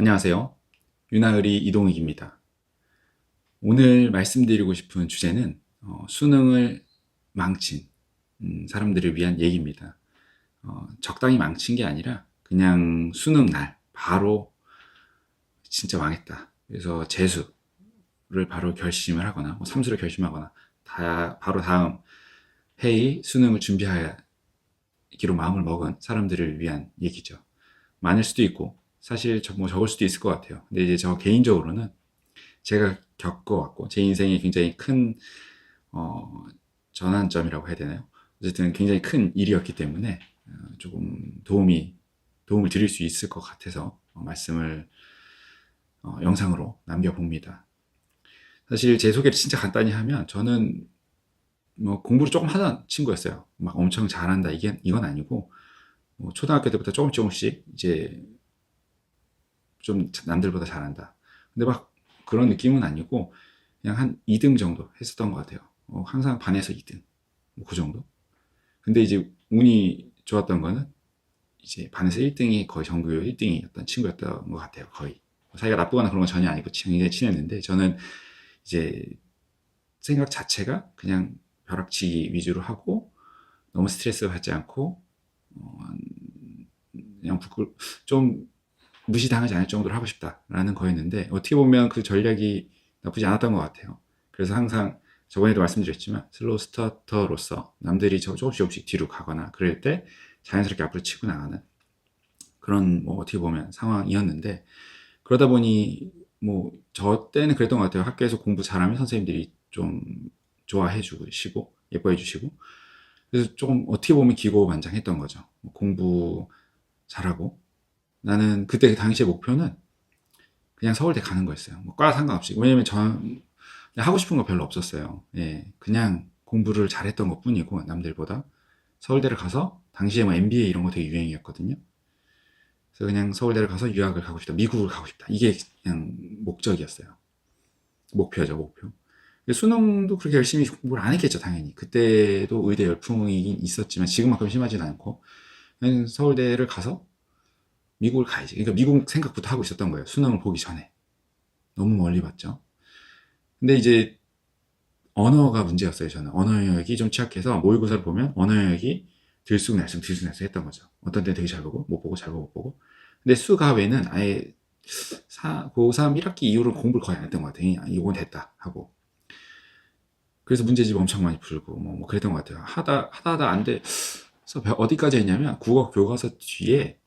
안녕하세요. 윤하을이 이동익입니다. 오늘 말씀드리고 싶은 주제는 어, 수능을 망친 음, 사람들을 위한 얘기입니다. 어, 적당히 망친 게 아니라 그냥 수능 날 바로 진짜 망했다. 그래서 재수를 바로 결심을 하거나 뭐 삼수를 결심하거나 다 바로 다음 회의 수능을 준비하기로 마음을 먹은 사람들을 위한 얘기죠. 많을 수도 있고 사실 뭐 적을 수도 있을 것 같아요. 근데 이제 저 개인적으로는 제가 겪어왔고 제 인생에 굉장히 큰 어, 전환점이라고 해야 되나요? 어쨌든 굉장히 큰 일이었기 때문에 어, 조금 도움이 도움을 드릴 수 있을 것 같아서 어, 말씀을 어, 영상으로 남겨봅니다. 사실 제 소개를 진짜 간단히 하면 저는 뭐 공부를 조금 하던 친구였어요. 막 엄청 잘한다 이게 이건 아니고 뭐 초등학교 때부터 조금 조금씩 이제 좀 남들보다 잘한다. 근데 막 그런 느낌은 아니고 그냥 한 2등 정도 했었던 것 같아요. 어, 항상 반에서 2등. 뭐 그 정도. 근데 이제 운이 좋았던 거는 이제 반에서 1등이 거의 전교 1등이었던 친구였던 것 같아요. 거의. 사이가 나쁘거나 그런 건 전혀 아니고 굉장히 친했는데 저는 이제 생각 자체가 그냥 벼락치기 위주로 하고 너무 스트레스 받지 않고 어, 그냥 부끄 좀 무시당하지 않을 정도로 하고 싶다라는 거였는데 어떻게 보면 그 전략이 나쁘지 않았던 것 같아요. 그래서 항상 저번에도 말씀드렸지만 슬로우 스타터로서 남들이 저 조금씩 조금씩 뒤로 가거나 그럴 때 자연스럽게 앞으로 치고 나가는 그런 뭐 어떻게 보면 상황이었는데 그러다 보니 뭐 저 때는 그랬던 것 같아요. 학교에서 공부 잘하면 선생님들이 좀 좋아해 주시고 예뻐해 주시고 그래서 조금 어떻게 보면 기고만장했던 거죠. 뭐 공부 잘하고 나는 그때 당시의 목표는 그냥 서울대 가는 거였어요. 뭐 과 상관없이. 왜냐면 전 하고 싶은 거 별로 없었어요. 예, 그냥 공부를 잘했던 것 뿐이고 남들보다 서울대를 가서 당시에 뭐 MBA 이런 거 되게 유행이었거든요. 그래서 그냥 서울대를 가서 유학을 가고 싶다, 미국을 가고 싶다. 이게 그냥 목적이었어요. 목표죠, 목표. 수능도 그렇게 열심히 공부를 안 했겠죠, 당연히. 그때도 의대 열풍이 있었지만 지금만큼 심하지는 않고 서울대를 가서 미국을 가야지. 그러니까 미국 생각부터 하고 있었던 거예요. 수능을 보기 전에. 너무 멀리 봤죠. 근데 이제 언어가 문제였어요. 저는 언어 영역이 좀 취약해서 모의고사를 보면 언어 영역이 들쑥날쑥 들쑥날쑥 했던 거죠. 어떤 때 되게 잘 보고 못 보고 잘 보고 못 보고. 근데 수가 외는 아예 사, 고3 1학기 이후로 공부를 거의 안 했던 것 같아요. 이건 됐다 하고. 그래서 문제집 엄청 많이 풀고 뭐, 뭐 그랬던 것 같아요. 하다 하다 하다 안 돼. 그래서 어디까지 했냐면 국어 교과서 뒤에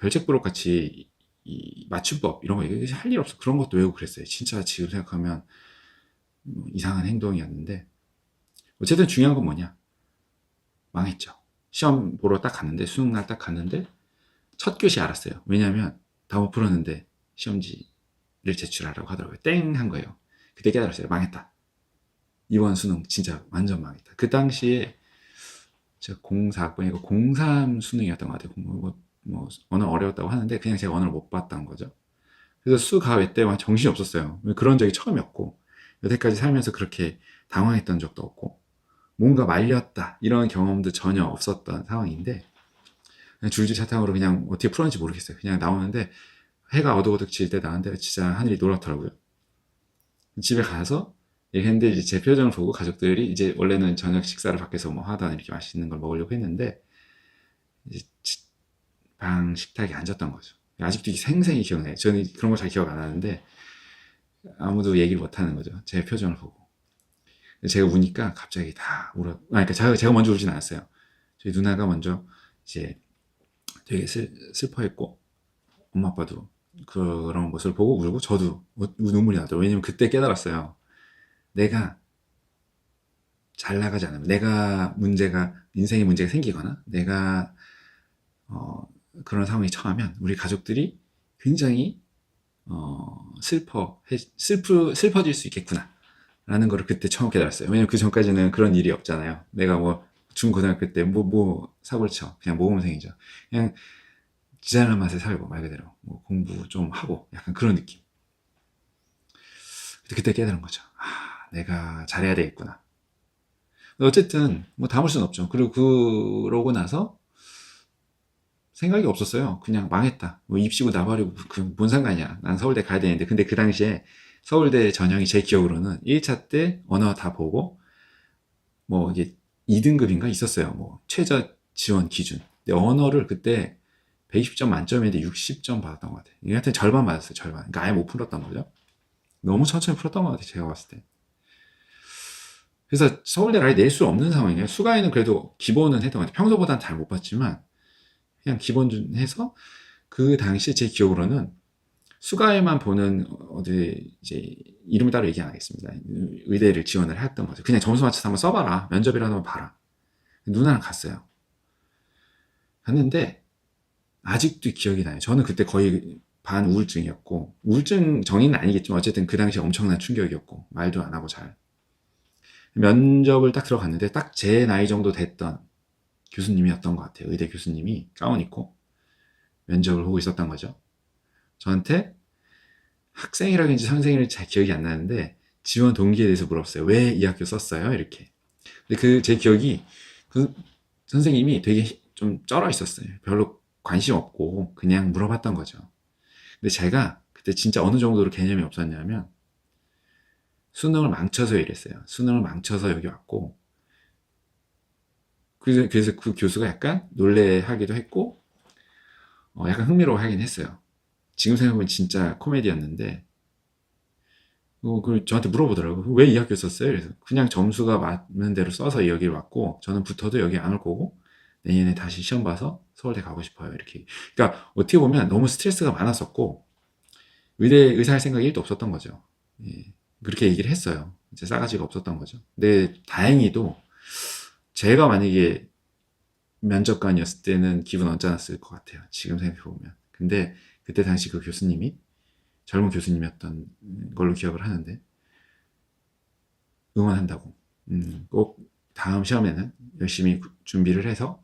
별책부록 같이 이 맞춤법 이런 거 할 일 없어 그런 것도 외우고 그랬어요. 진짜 지금 생각하면 뭐 이상한 행동이었는데 어쨌든 중요한 건 뭐냐 망했죠. 시험 보러 딱 갔는데 수능 날 딱 갔는데 첫 교시 알았어요. 왜냐하면 다 못 풀었는데 시험지를 제출하라고 하더라고요. 땡 한 거예요. 그때 깨달았어요. 망했다. 이번 수능 진짜 완전 망했다. 그 당시에 제가 04학번이고 03 수능이었던 것 같아요. 뭐, 뭐 언어 어려웠다고 하는데 그냥 제가 언어를 못 봤던 거죠. 그래서 수가외 때만 정신이 없었어요. 그런 적이 처음이었고 여태까지 살면서 그렇게 당황했던 적도 없고 뭔가 말렸다 이런 경험도 전혀 없었던 상황인데 줄줄 차탕으로 그냥 어떻게 풀었는지 모르겠어요. 그냥 나오는데 해가 어둑어둑 질 때 나왔는데 진짜 하늘이 노랗더라고요. 집에 가서 얘기했는데 이제 제 표정을 보고 가족들이 이제 원래는 저녁 식사를 밖에서 뭐 하다 이렇게 맛있는 걸 먹으려고 했는데 이제 방 식탁에 앉았던 거죠. 아직도 생생히 기억나요. 저는 그런 거 잘 기억 안 하는데 아무도 얘기를 못 하는 거죠. 제 표정을 보고. 제가 우니까 갑자기 다 울어. 아, 그러니까 제가, 제가 먼저 울진 않았어요. 저희 누나가 먼저 이제 되게 슬, 슬퍼했고, 엄마 아빠도 그런 모습을 보고 울고, 저도 눈물이 나더라고요. 왜냐면 그때 깨달았어요. 내가 잘 나가지 않으면, 내가 문제가, 인생에 문제가 생기거나, 내가, 어, 그런 상황이 처하면, 우리 가족들이 굉장히 어, 슬퍼, 슬프, 슬퍼질 수 있겠구나. 라는 거를 그때 처음 깨달았어요. 왜냐면 그 전까지는 그런 일이 없잖아요. 내가 뭐, 중고등학교 때 뭐, 뭐, 사고를 쳐. 그냥 모범생이죠. 그냥, 지잘난 맛에 살고, 말 그대로. 뭐, 공부 좀 하고, 약간 그런 느낌. 그때 깨달은 거죠. 아, 내가 잘해야 되겠구나. 어쨌든, 뭐, 담을 수는 없죠. 그리고 그러고 나서, 생각이 없었어요. 그냥 망했다. 뭐 입시고 나버리고 그 뭔 상관이야. 난 서울대 가야 되는데. 근데 그 당시에 서울대 전형이 제 기억으로는 1차 때 언어 다 보고 뭐 이게 2등급인가 있었어요. 뭐 최저 지원 기준. 근데 언어를 그때 120점 만점인데 60점 받았던 것 같아요. 하여튼 절반 받았어요. 절반. 그러니까 아예 못 풀었던 거죠. 너무 천천히 풀었던 것 같아요. 제가 봤을 때. 그래서 서울대를 아예 낼 수 없는 상황이에요. 수가에는 그래도 기본은 했던 것 같아요. 평소보다는 잘못 봤지만 그냥 기본 좀 해서 그 당시 제 기억으로는 수가에만 보는 어디 이제 이름을 따로 얘기 안 하겠습니다. 의대를 지원을 했던 거죠. 그냥 점수 맞춰서 한번 써봐라. 면접이라도 한번 봐라. 누나랑 갔어요. 갔는데 아직도 기억이 나요. 저는 그때 거의 반 우울증이었고 우울증 정의는 아니겠지만 어쨌든 그 당시 엄청난 충격이었고 말도 안 하고 잘 면접을 딱 들어갔는데 딱 제 나이 정도 됐던 교수님이었던 것 같아요. 의대 교수님이 가운 입고 면접을 보고 있었던 거죠. 저한테 학생이라든지 선생님을 잘 기억이 안 나는데 지원 동기에 대해서 물었어요. 왜 이 학교 썼어요? 이렇게. 근데 그 제 기억이 그 선생님이 되게 좀 쩔어 있었어요. 별로 관심 없고 그냥 물어봤던 거죠. 근데 제가 그때 진짜 어느 정도로 개념이 없었냐면 수능을 망쳐서 이랬어요. 수능을 망쳐서 여기 왔고 그래서, 그 교수가 약간 놀래하기도 했고 어, 약간 흥미로워하긴 했어요. 지금 생각하면 진짜 코미디였는데 어, 그 저한테 물어보더라고요. 왜 이 학교 썼어요? 그래서 그냥 점수가 맞는 대로 써서 여기를 왔고 저는 붙어도 여기 안 올 거고 내년에 다시 시험 봐서 서울대 가고 싶어요. 이렇게. 그러니까 어떻게 보면 너무 스트레스가 많았었고 의대 의사 할 생각이 1도 없었던 거죠. 예. 그렇게 얘기를 했어요. 이제 싸가지가 없었던 거죠. 근데 다행히도 제가 만약에 면접관이었을 때는 기분 언짢았을 것 같아요. 지금 생각해보면. 근데 그때 당시 그 교수님이 젊은 교수님이었던 걸로 기억을 하는데 응원한다고. 음, 꼭 다음 시험에는 열심히 준비를 해서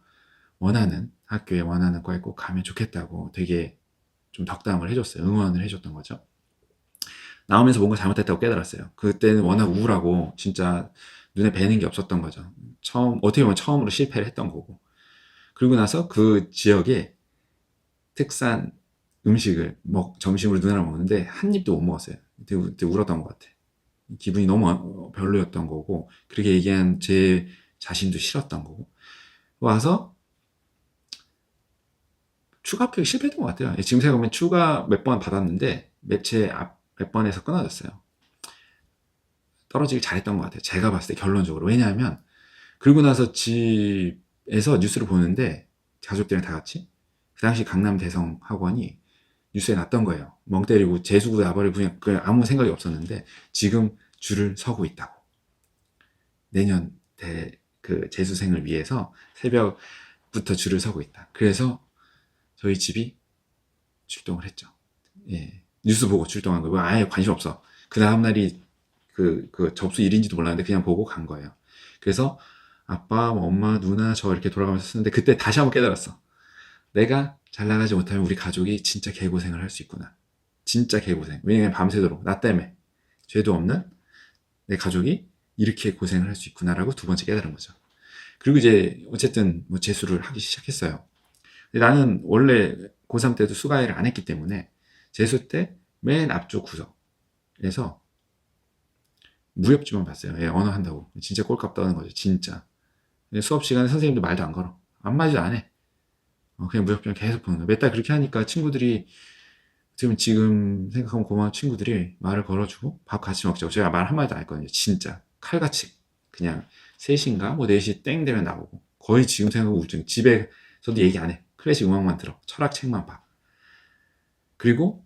원하는 학교에 원하는 과에 꼭 가면 좋겠다고 되게 좀 덕담을 해줬어요. 응원을 해줬던 거죠. 나오면서 뭔가 잘못했다고 깨달았어요. 그때는 워낙 우울하고 진짜 눈에 뵈는 게 없었던 거죠. 처음, 어떻게 보면 처음으로 실패를 했던 거고. 그리고 나서 그 지역에 특산 음식을 먹, 점심으로 누나랑 먹는데 한 입도 못 먹었어요. 그때, 그때 울었던 것 같아. 기분이 너무 별로였던 거고, 그렇게 얘기한 제 자신도 싫었던 거고. 와서 추가 합격이 실패했던 것 같아요. 지금 생각하면 추가 몇 번 받았는데, 매체 앞몇 번에서 끊어졌어요. 떨어지길 잘했던 것 같아요. 제가 봤을 때 결론적으로. 왜냐하면, 그러고 나서 집에서 뉴스를 보는데, 가족들이랑 다 같이, 그 당시 강남 대성 학원이 뉴스에 났던 거예요. 멍 때리고 재수고 나버리고 그냥, 그냥 아무 생각이 없었는데, 지금 줄을 서고 있다고. 내년 대, 그 재수생을 위해서 새벽부터 줄을 서고 있다. 그래서 저희 집이 출동을 했죠. 예. 뉴스 보고 출동한 거예요. 아예 관심 없어. 그 다음날이 그, 그 접수 일인지도 몰랐는데 그냥 보고 간 거예요. 그래서 아빠, 뭐 엄마, 누나 저 이렇게 돌아가면서 쓰는데 그때 다시 한번 깨달았어. 내가 잘 나가지 못하면 우리 가족이 진짜 개고생을 할 수 있구나. 진짜 개고생. 왜냐면 밤새도록 나 때문에 죄도 없는 내 가족이 이렇게 고생을 할 수 있구나라고 두 번째 깨달은 거죠. 그리고 이제 어쨌든 뭐 재수를 하기 시작했어요. 나는 원래 고3 때도 수가회를 안 했기 때문에 재수 때 맨 앞쪽 구석에서 무협지만 봤어요. 예, 언어 한다고. 진짜 꼴값 떠는 거죠. 진짜. 수업 시간에 선생님도 말도 안 걸어. 한마디도 안 해. 어, 그냥 무협지만 계속 보는 거야. 몇 달 그렇게 하니까 친구들이 지금 지금 생각하면 고마운 친구들이 말을 걸어주고 밥 같이 먹자고 제가 말 한마디도 안 했거든요. 진짜 칼같이 그냥 3시인가 뭐 4시 땡 되면 나오고 거의 지금 생각하면 우울증 집에서도 얘기 안 해. 클래식 음악만 들어. 철학책만 봐. 그리고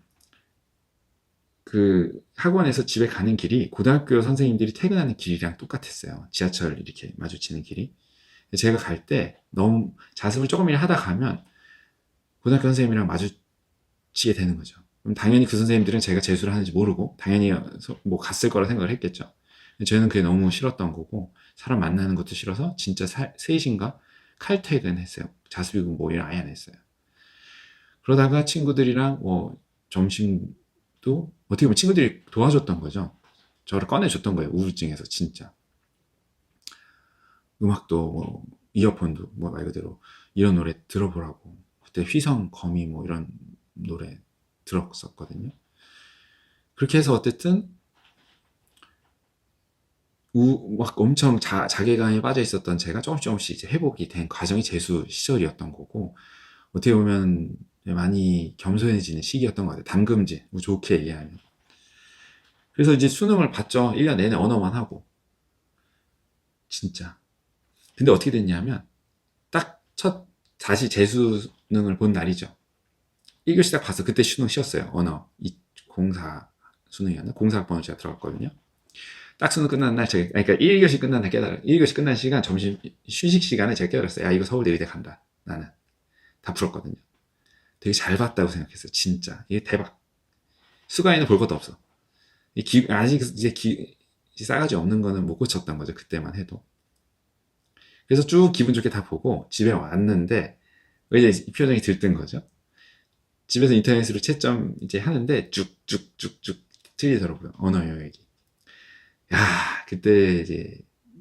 그 학원에서 집에 가는 길이 고등학교 선생님들이 퇴근하는 길이랑 똑같았어요. 지하철 이렇게 마주치는 길이. 제가 갈 때 너무 자습을 조금이라 하다 가면 고등학교 선생님이랑 마주치게 되는 거죠. 그럼 당연히 그 선생님들은 제가 재수를 하는지 모르고 당연히 뭐 갔을 거라 생각을 했겠죠. 저는 그게 너무 싫었던 거고 사람 만나는 것도 싫어서 진짜 3시인가 칼퇴근했어요. 자습이고 뭐 일 아예 안 했어요. 그러다가 친구들이랑 뭐 점심 도 어떻게 보면 친구들이 도와줬던 거죠. 저를 꺼내줬던 거예요. 우울증에서 진짜. 음악도 뭐 이어폰도 뭐 말 그대로 이런 노래 들어보라고 그때 휘성 거미 뭐 이런 노래 들었었거든요. 그렇게 해서 어쨌든 우, 막 엄청 자, 자괴감에 빠져 있었던 제가 조금씩 조금씩 이제 회복이 된 과정이 재수 시절이었던 거고 어떻게 보면 많이 겸손해지는 시기였던 것 같아요. 담금지, 뭐 좋게 얘기하면. 그래서 이제 수능을 봤죠. 1년 내내 언어만 하고. 진짜. 근데 어떻게 됐냐면, 딱 첫, 다시 재수능을 본 날이죠. 1교시 딱 봐서 그때 수능 쉬었어요. 언어. 이, 공사 수능이었나? 공사학번을 제가 들어갔거든요. 딱 수능 끝난 날, 제가, 그러니까 1교시 끝난 날 깨달아, 1교시 끝난 시간, 점심, 휴식 시간에 제가 깨달았어요. 야, 이거 서울대 의대 간다. 나는. 다 풀었거든요. 되게 잘 봤다고 생각했어요. 진짜. 이게 대박. 수가에는 볼 것도 없어. 이 기, 아직 이제 기, 싸가지 없는 거는 못 고쳤던 거죠. 그때만 해도. 그래서 쭉 기분 좋게 다 보고 집에 왔는데, 이제 이 표정이 들뜬 거죠. 집에서 인터넷으로 채점 이제 하는데 쭉쭉쭉쭉 틀리더라고요. 언어 영역이. 야, 그때 이제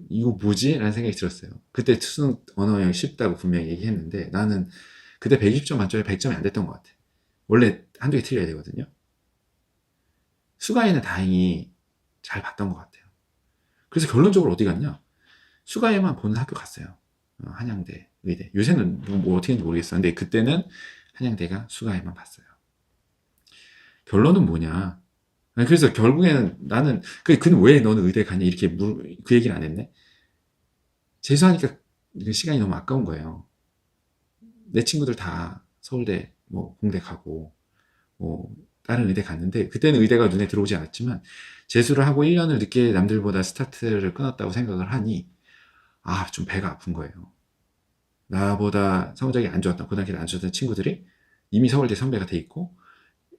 이거 뭐지? 라는 생각이 들었어요. 그때 수능 언어 영역 쉽다고 분명히 얘기했는데 나는 그때 120점 만점에 100점이 안 됐던 것 같아. 원래 한두 개 틀려야 되거든요. 수가에는 다행히 잘 봤던 것 같아요. 그래서 결론적으로 어디 갔냐? 수가에만 보는 학교 갔어요. 어, 한양대, 의대. 요새는 뭐, 뭐 어떻게 인지 모르겠어요. 근데 그때는 한양대가 수가에만 봤어요. 결론은 뭐냐? 그래서 결국에는 나는, 그, 그는 왜 너는 의대 가냐? 이렇게 물, 그 얘기를 안 했네? 재수하니까 시간이 너무 아까운 거예요. 내 친구들 다 서울대, 뭐, 공대 가고, 뭐, 다른 의대 갔는데, 그때는 의대가 눈에 들어오지 않았지만, 재수를 하고 1년을 늦게 남들보다 스타트를 끊었다고 생각을 하니, 아, 좀 배가 아픈 거예요. 나보다 성적이 안 좋았던, 고등학교 안 좋았던 친구들이 이미 서울대 선배가 돼 있고,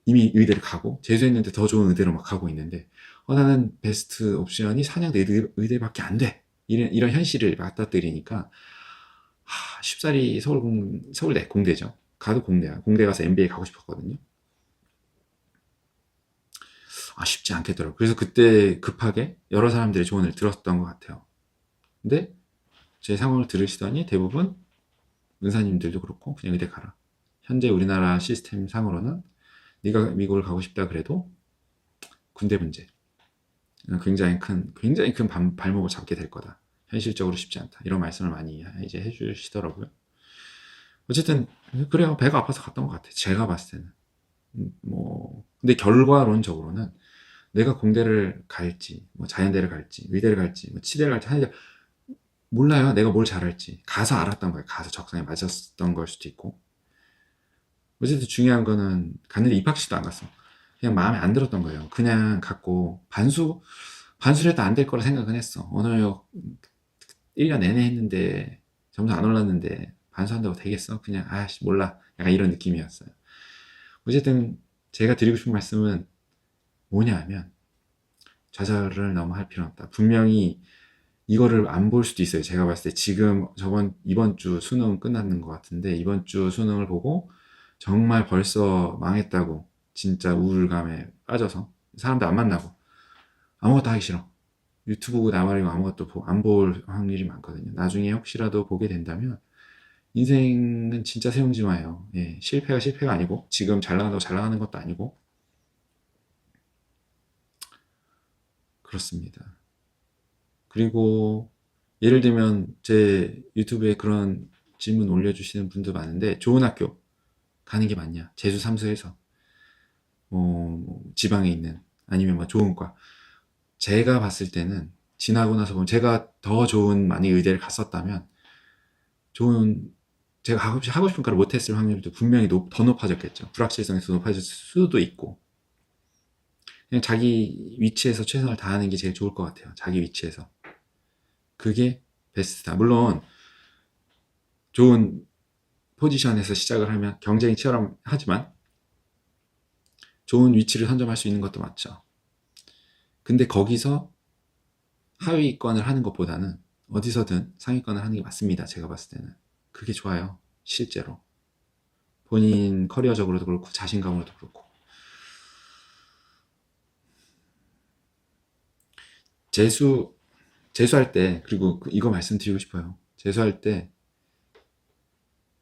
이미 의대를 가고, 재수했는데 더 좋은 의대로 막 가고 있는데, 어, 나는 베스트 옵션이 의대, 의대밖에 안 돼. 이런, 이런 현실을 맞닥뜨리니까, 하, 쉽사리 서울 공, 서울대, 공대죠. 가도 공대야. 공대 가서 MBA 가고 싶었거든요. 아, 쉽지 않겠더라고요. 그래서 그때 급하게 여러 사람들의 조언을 들었던 것 같아요. 근데 제 상황을 들으시더니 대부분 은사님들도 그렇고 그냥 의대 가라. 현재 우리나라 시스템 상으로는 네가 미국을 가고 싶다 그래도 군대 문제 굉장히 큰 굉장히 큰 발, 발목을 잡게 될 거다. 현실적으로 쉽지 않다. 이런 말씀을 많이 이제 해주시더라고요. 어쨌든 그래요. 배가 아파서 갔던 것 같아요. 제가 봤을 때는 음, 뭐 근데 결과론적으로는 내가 공대를 갈지, 뭐 자연대를 갈지, 의대를 갈지, 뭐 치대를 갈지 하는데 몰라요. 내가 뭘 잘할지. 가서 알았던 거예요. 가서 적성에 맞았던 걸 수도 있고. 어쨌든 중요한 거는 갔는데 입학식도 안 갔어. 그냥 마음에 안 들었던 거예요. 그냥 갖고 반수, 반수를 해도 안 될 거라 생각은 했어. 언어역 1년 내내 했는데 점수 안 올랐는데 반수한다고 되겠어? 그냥 아씨 몰라. 약간 이런 느낌이었어요. 어쨌든 제가 드리고 싶은 말씀은 뭐냐 하면 좌절을 너무 할 필요는 없다. 분명히 이거를 안 볼 수도 있어요. 제가 봤을 때 지금 저번 이번 주 수능 끝났는 것 같은데 이번 주 수능을 보고 정말 벌써 망했다고 진짜 우울감에 빠져서 사람도 안 만나고 아무것도 하기 싫어. 유튜브 나발이고 아무것도 안 볼 확률이 많거든요. 나중에 혹시라도 보게 된다면 인생은 진짜 세용지마예요. 예, 실패가 실패가 아니고 지금 잘 나간다고 잘 나가는 것도 아니고 그렇습니다. 그리고 예를 들면 제 유튜브에 그런 질문 올려주시는 분도 많은데 좋은 학교 가는 게 맞냐? 재수 삼수해서 뭐 지방에 있는 아니면 뭐 좋은 과 제가 봤을 때는 지나고 나서 보면 제가 더 좋은 많이 의대를 갔었다면 좋은 제가 하고, 하고 싶은 과를 못했을 확률도 분명히 높, 더 높아졌겠죠. 불확실성이 더 높아질 수도 있고 그냥 자기 위치에서 최선을 다하는 게 제일 좋을 것 같아요. 자기 위치에서. 그게 베스트다. 물론 좋은 포지션에서 시작을 하면 경쟁이 치열하지만 좋은 위치를 선점할 수 있는 것도 맞죠. 근데 거기서 하위권을 하는 것보다는 어디서든 상위권을 하는 게 맞습니다. 제가 봤을 때는. 그게 좋아요. 실제로. 본인 커리어적으로도 그렇고 자신감으로도 그렇고. 재수 재수할 때 그리고 그 이거 말씀드리고 싶어요. 재수할 때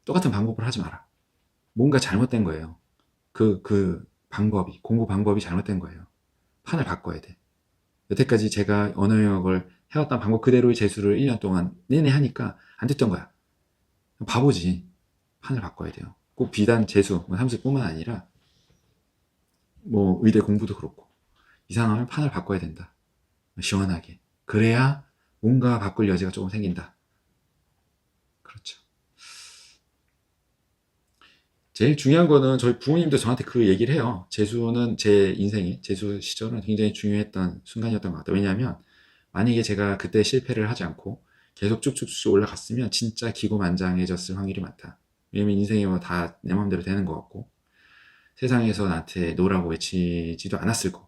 똑같은 방법을 하지 마라. 뭔가 잘못된 거예요. 그, 그 방법이, 공부 방법이 잘못된 거예요. 판을 바꿔야 돼. 여태까지 제가 언어 영역을 해왔던 방법 그대로의 재수를 1년 동안 내내 하니까 안 됐던 거야. 바보지. 판을 바꿔야 돼요. 꼭 비단 재수, 뭐 삼수뿐만 아니라 뭐 의대 공부도 그렇고 이상하면 판을 바꿔야 된다. 시원하게. 그래야 뭔가 바꿀 여지가 조금 생긴다. 그렇죠. 제일 중요한 거는 저희 부모님도 저한테 그 얘기를 해요. 재수는 제 인생에, 재수 시절은 굉장히 중요했던 순간이었던 것 같아요. 왜냐하면 만약에 제가 그때 실패를 하지 않고 계속 쭉쭉쭉 올라갔으면 진짜 기고만장해졌을 확률이 많다. 왜냐면 인생이 뭐다내 마음대로 되는 것 같고 세상에서 나한테 노라고 외치지도 않았을 거고.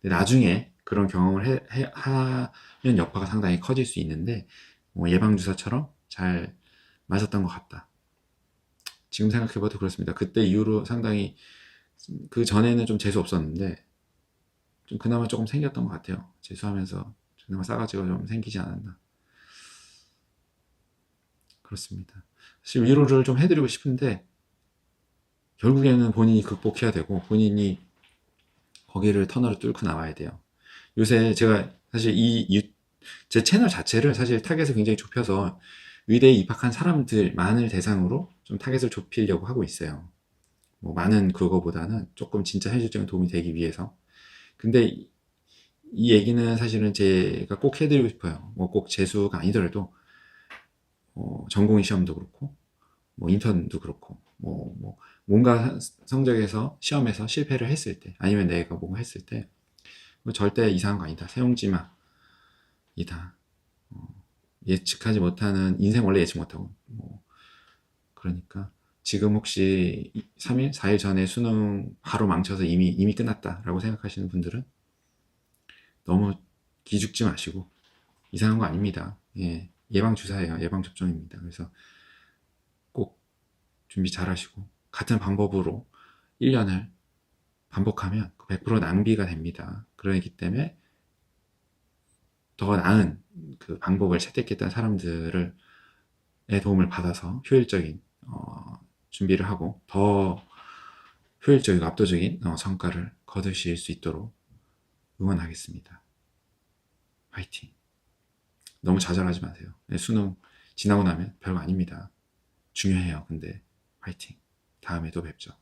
근데 나중에 그런 경험을 해, 해- 하면 여파가 상당히 커질 수 있는데 뭐 예방주사처럼 잘 맞았던 것 같다. 지금 생각해봐도 그렇습니다. 그때 이후로 상당히 그 전에는 좀 재수 없었는데 좀 그나마 조금 생겼던 것 같아요. 재수하면서 그나마 싸가지가 좀 생기지 않았나. 그렇습니다. 사실 위로를 좀 해드리고 싶은데 결국에는 본인이 극복해야 되고 본인이 거기를 터널을 뚫고 나와야 돼요. 요새 제가 사실 이, 유- 제 채널 자체를 사실 타겟을 굉장히 좁혀서 의대에 입학한 사람들만을 대상으로 좀 타겟을 좁히려고 하고 있어요. 뭐 많은 그거보다는 조금 진짜 현실적인 도움이 되기 위해서. 근데 이, 이 얘기는 사실은 제가 꼭 해드리고 싶어요. 뭐 꼭 재수가 아니더라도 어, 전공 시험도 그렇고 뭐 인턴도 그렇고 뭐, 뭐 뭔가 성적에서 시험에서 실패를 했을 때 아니면 내가 뭔가 했을 때뭐 절대 이상한 거 아니다. 세용지마이다. 어, 예측하지 못하는 인생 원래 예측 못하고 뭐 그러니까 지금 혹시 3일, 4일 전에 수능 바로 망쳐서 이미 이미 끝났다라고 생각하시는 분들은 너무 기죽지 마시고 이상한 거 아닙니다. 예, 예방 주사예요. 예방 접종입니다. 그래서 꼭 준비 잘 하시고 같은 방법으로 1년을 반복하면 100% 낭비가 됩니다. 그러기 때문에 더 나은 그 방법을 채택했던 사람들의 도움을 받아서 효율적인 어, 준비를 하고 더 효율적이고 압도적인 어, 성과를 거두실 수 있도록 응원하겠습니다. 화이팅! 너무 좌절하지 마세요. 네, 수능 지나고 나면 별거 아닙니다. 중요해요. 근데 화이팅! 다음에 또 뵙죠.